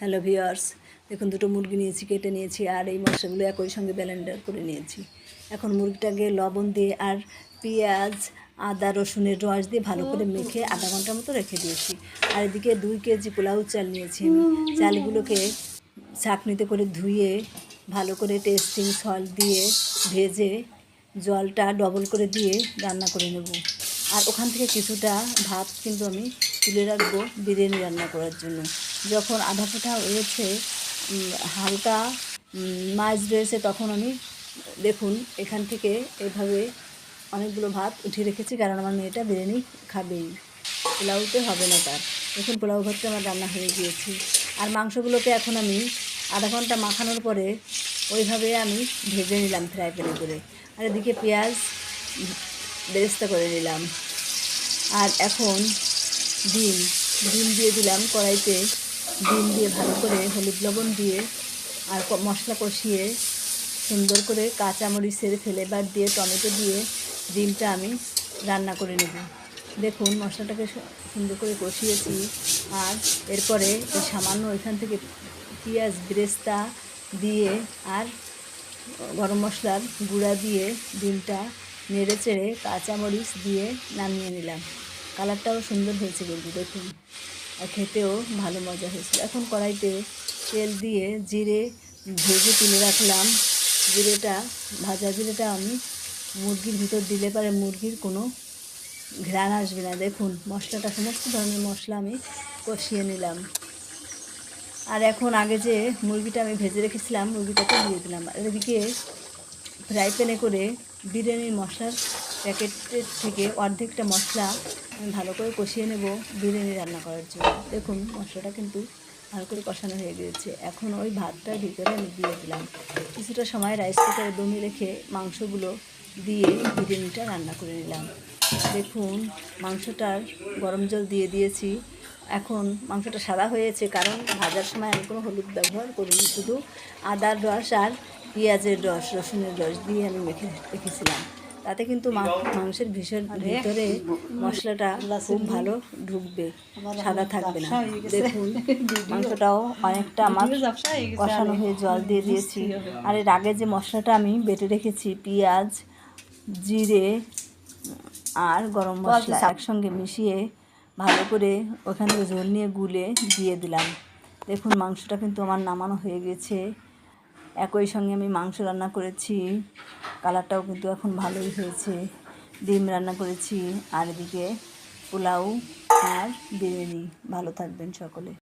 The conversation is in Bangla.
হ্যালো ভিওয়ার্স দেখুন, দুটো মুরগি নিয়েছি, কেটে নিয়েছি, আর এই মশলাগুলো একই সঙ্গে ব্লেন্ডার করে নিয়েছি। এখন মুরগিটাকে লবণ দিয়ে আর পেঁয়াজ, আদা, রসুনের রস দিয়ে ভালো করে মেখে আধা ঘণ্টার মতো রেখে দিয়েছি। আর এদিকে দুই কেজি পোলাও চাল নিয়েছি আমি। চালগুলোকে ছাঁকনিতে করে ধুয়ে, ভালো করে টেস্টিং সল্ট দিয়ে ভেজে, জলটা ডবল করে দিয়ে রান্না করে নেব। আর ওখান থেকে কিছুটা ভাত কিন্তু আমি তুলে রাখব বিরিয়ানি রান্না করার জন্য। যখন আধা ফোটা হয়েছে হালকা মাছ রয়েছে, তখন আমি, দেখুন, এখান থেকে এভাবে অনেকগুলো ভাত উঠিয়ে রেখেছি, কারণ আমার মেয়েটা বিরিয়ানি খাবেই। পোলাওতে হবে না তার। দেখুন, পোলাও ভাতটা আমার রান্না হয়ে গিয়েছি। আর মাংসগুলোকে এখন আমি আধা ঘণ্টা মাখানোর পরে ওইভাবে আমি ভেজে নিলাম ফ্রাই প্যানে করে। আর এদিকে পেঁয়াজ বেরেস্তা করে নিলাম। আর এখন ডিম ডিম দিয়ে দিলাম কড়াইতে ডিম দিয়ে ভালো করে হলুদ লবণ দিয়ে আর মশলা কষিয়ে সুন্দর করে কাঁচামরিচের ফ্লেভার দিয়ে টমেটো দিয়ে ডিমটা আমি রান্না করে নেব। দেখুন, মশলাটাকে সুন্দর করে কষিয়েছি। আর এরপরে সামান্য ওইখান থেকে পেঁয়াজ বেরেস্তা দিয়ে আর গরম মশলার গুঁড়া দিয়ে ডিমটা নেড়ে চেড়ে কাঁচামরিচ দিয়ে নামিয়ে নিলাম। কালারটাও সুন্দর হয়েছে কিন্তু, দেখুন। আর খেতেও ভালো মজা হয়েছিল। এখন কড়াইতে তেল দিয়ে জিরে ভেজে তুলে রাখলাম। জিরেটা ভাজা জিরেটা আমি মুরগির ভিতর দিলে পারে মুরগির কোনো ঘ্রাণ আসবে না। দেখুন, মশলাটা সমস্ত ধরনের মশলা আমি কষিয়ে নিলাম। আর এখন আগে যে মুরগিটা আমি ভেজে রেখেছিলাম, মুরগিটাকে দিয়ে দিলাম। আর এদিকে ফ্রাই প্যানে করে বিরিয়ানির মশলার প্যাকেটের থেকে অর্ধেকটা মশলা আমি ভালো করে কষিয়ে নেব বিরিয়ানি রান্না করার জন্য। দেখুন, মশলাটা কিন্তু ভালো করে কষানো হয়ে গিয়েছে। এখন ওই ভাতটার ভিতরে আমি দিয়ে দিলাম। কিছুটা সময় রাইস কুকারে দমে রেখে মাংসগুলো দিয়ে বিরিয়ানিটা রান্না করে নিলাম। দেখুন, মাংসটার গরম জল দিয়ে দিয়েছি। এখন মাংসটা সাদা হয়েছে কারণ ভাজার সময় আমি কোনো হলুদ ব্যবহার করিনি, শুধু আদার রস আর পেঁয়াজের রস, রসুনের রস দিয়ে আমি মেখে রেখেছিলাম তাতে কিন্তু মাংসের ভীষণ ভিতরে মশলাটা খুব ভালো ঢুকবে, সাদা থাকবে না। দেখুন, মাংসটাও অনেকটা আমার কষানো হয়ে জল দিয়ে দিয়েছি। আর এর আগে যে মশলাটা আমি বেটে রেখেছি, পেঁয়াজ, জিরে, আর গরম মশলা একসঙ্গে মিশিয়ে ভালো করে ওখান থেকে ঝোল নিয়ে গুলে দিয়ে দিলাম। দেখুন, মাংসটা কিন্তু আমার নামানো হয়ে গেছে। একই সঙ্গে আমি মাংস রান্না করেছি। কালারটাও কিন্তু এখন ভালোই হয়েছে। ডিম রান্না করেছি, আর এদিকে পোলাও আর বিরিয়ানি। ভালো থাকবেন সকলে।